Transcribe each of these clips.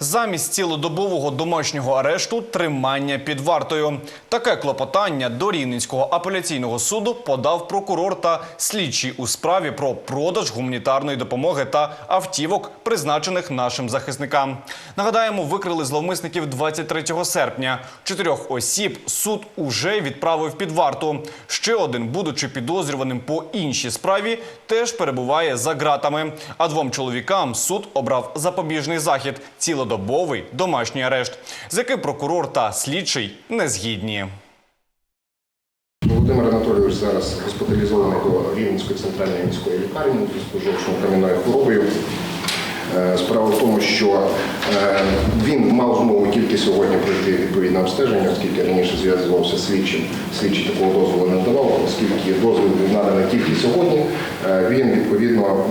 Замість цілодобового домашнього арешту тримання під вартою. Таке клопотання до Рівненського апеляційного суду подав прокурор та слідчий у справі про продаж гуманітарної допомоги та автівок, призначених нашим захисникам. Нагадаємо, викрили зловмисників 23 серпня. Чотирьох осіб суд уже відправив під варту. Ще один, будучи підозрюваним по іншій справі, теж перебуває за ґратами. А двом чоловікам суд обрав запобіжний захід цілодобовий домашній арешт, з яким прокурор та слідчий не згідні. Володимир Анатолійович зараз госпіталізований до Рівненської центральної міської лікарні з жовчно-кам'яною хворобою. Е, Справа в тому, що е, він мав змогу тільки сьогодні пройти відповідне обстеження, оскільки раніше зв'язувався з слідчим. Слідчий такого дозволу не давав, оскільки дозвіл був наданий тільки сьогодні. е, Він відповідно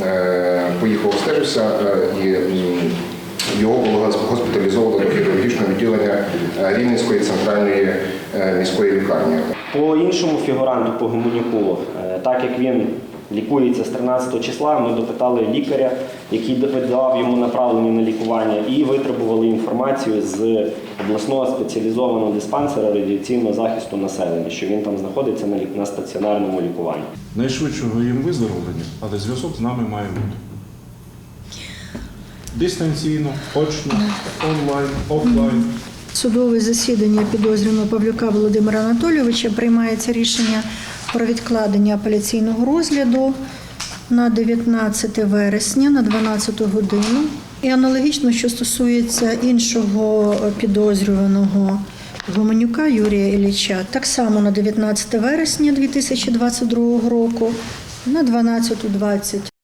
поїхав обстежився і його було госпіталізовано до хірургічного відділення е, Рівненської центральної е, міської лікарні. По іншому фігуранту, по Гуменюку, е, так як він лікується з 13 числа, ми допитали лікаря, який дав йому направлення на лікування, і витребували інформацію з обласного спеціалізованого диспансера радіаційного захисту населення, що він там знаходиться на лік- на стаціонарному лікуванні. найшвидшого їм виздоровлення, але зв'язок з нами має бути. Дистанційно, очно, онлайн, офлайн. Судове засідання підозрюваного Павлюка Володимира Анатолійовича приймається рішення про відкладення апеляційного розгляду на 19 вересня на 12 годину. І аналогічно, що стосується іншого підозрюваного Гуменюка Юрія Ілліча, так само на 19 вересня 2022 року на 12.20.